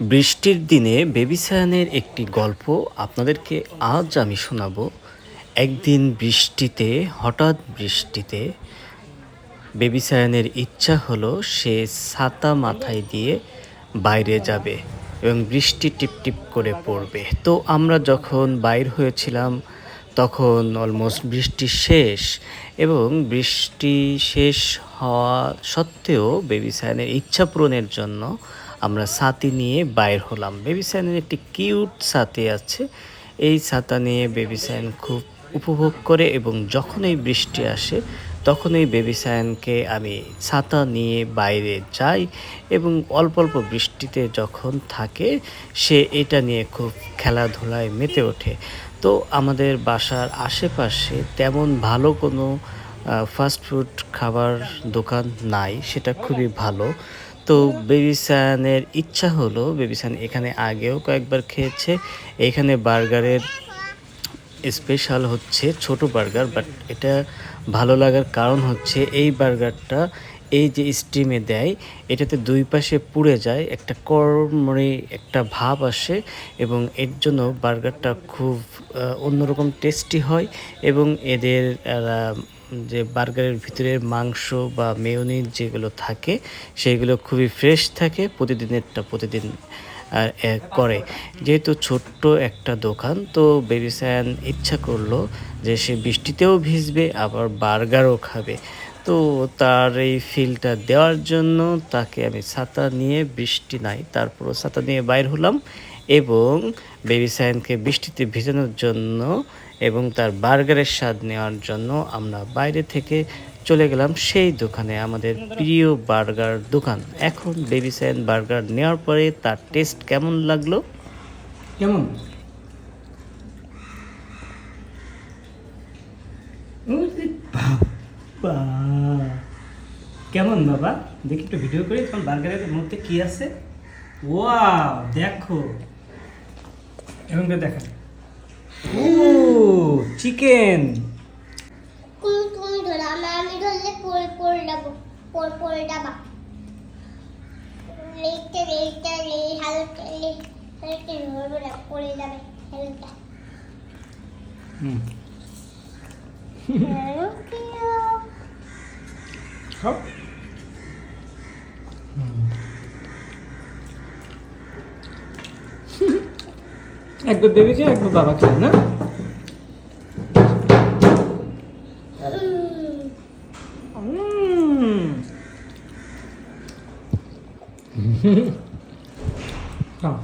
বৃষ্টির দিনে বেবি সায়ানের একটি গল্প আপনাদেরকে আজ আমি শোনাবো। একদিন বৃষ্টিতে, হঠাৎ বৃষ্টিতে বেবি সায়ানের ইচ্ছা হলো সে ছাতা মাথায় দিয়ে বাইরে যাবে এবং বৃষ্টি টিপটিপ করে পড়বে। তো আমরা যখন বাইর হয়েছিলাম, তখন অলমোস্ট বৃষ্টি শেষ এবং বৃষ্টি শেষ হওয়া সত্ত্বেও বেবি সায়নের ইচ্ছা পূরণের জন্য আমরা ছাতি নিয়ে বাইর হলাম। বেবি সায়নের একটি কিউট ছাতি আছে। এই ছাতা নিয়ে বেবি সায়ন খুব উপভোগ করে এবং যখন এই বৃষ্টি আসে তখন এই বেবি আমি ছাতা নিয়ে বাইরে যাই এবং অল্প অল্প বৃষ্টিতে যখন থাকে, সে এটা নিয়ে খুব খেলাধুলায় মেতে ওঠে। তো আমাদের বাসার আশেপাশে তেমন ভালো কোনো ফাস্টফুড খাবার দোকান নাই, সেটা খুবই ভালো। তো বেবি সায়ানের ইচ্ছা হলো বেবি সায়ান এখানে আগেও কয়েকবার খেয়েছে, এখানে বার্গারের স্পেশাল হচ্ছে ছোট বার্গার বাট এটা ভালো লাগার কারণ হচ্ছে এই বার্গারটা এই যে স্টিমে দেয়, এটাতে দুই পাশে পুড়ে যায়, একটা কর্মরে একটা ভাব আসে এবং এর জন্য বার্গারটা খুব অন্যরকম টেস্টি হয় এবং এদের যে বার্গারের ভিতরে মাংস বা মেয়নিজ যেগুলো থাকে, সেগুলো খুবই ফ্রেশ থাকে প্রতিদিনেরটা, প্রতিদিন করে। যেহেতু ছোট্ট একটা দোকান, তো বেবি সায়ান ইচ্ছা করল যে সে বৃষ্টিতেও ভিজবে, আবার বার্গারও খাবে। তো তার এই ফিলটা দেওয়ার জন্য তাকে আমি ছাতা নিয়ে বৃষ্টি নাই, তারপরও ছাতা নিয়ে বাইর হলাম এবং বেবি সায়ানকে বৃষ্টিতে ভেজানোর জন্য এবং তার বার্গারের স্বাদ নেওয়ার জন্য আমরা বাইরে থেকে চলে গেলাম সেই দোকানে, আমাদের প্রিয় বার্গার দোকান। এখন বেবি সায়ান বার্গার নেওয়ার পরে তার টেস্ট কেমন লাগল? কেমন? কেমন বাবা? দেখি একটু ভিডিও করি, তোমার বার্গারের মধ্যে কি আছে? ওয়াও দেখো। এবং দেখা ও চিকেন তুমি তুমি ধরো আমি আমি ধরলে পড়ে পড়ে পড়ে পড়ে যাবা লেটে লেটে হালকা ধরবে না পড়ে যাবে হালকা। হুম। খাও একবার বেবিকে একবার বাবাকে না? খাও